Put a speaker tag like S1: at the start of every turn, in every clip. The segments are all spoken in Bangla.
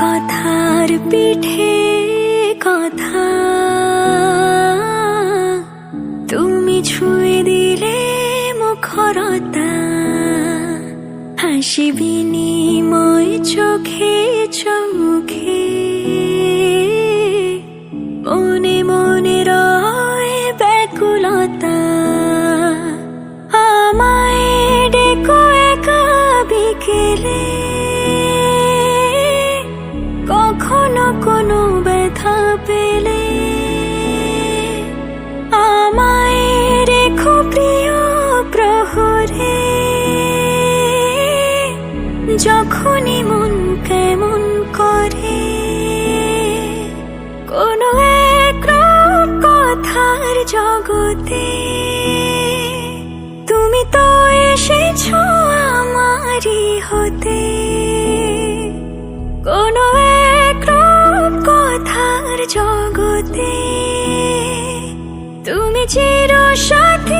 S1: কথার পিঠে কথা। তুমি ছুঁয়ে দিলে মুখরতা হাসি বিনিময় চোখে চোখে কোনো ব্যথা পেলে আমায় রেখো প্রিয় প্রহরে। যখনই মন কেমন করে, কোনো এক কথার জগতে তুমি তো এসেছ আমারই হতে। চির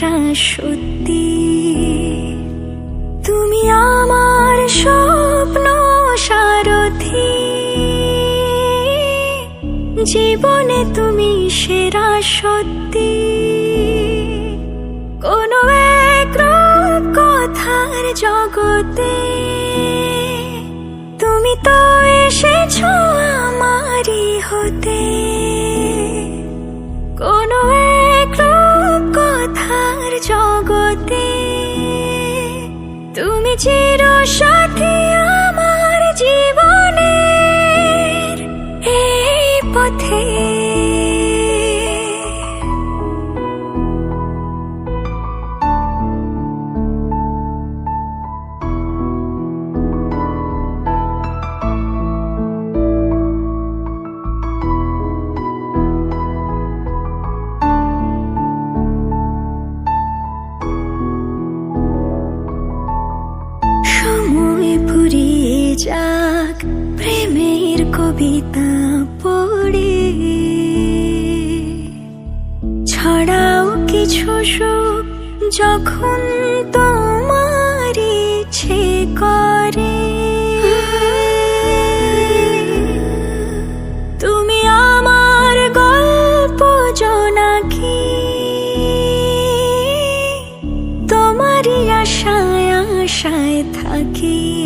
S1: সেরা সত্যি। তুমি আমার স্বপ্ন সারথী। জীবনে তুমি সেরা সত্যি। কোনো এক কথার জগতে তুমি তো এসেছ আমারই হতে। চির কবিতা পড়ে। ছড়াও কিছু সুখ যখন তোমার ইচ্ছে করে। তুমি আমার আশায় আশায় থাকি।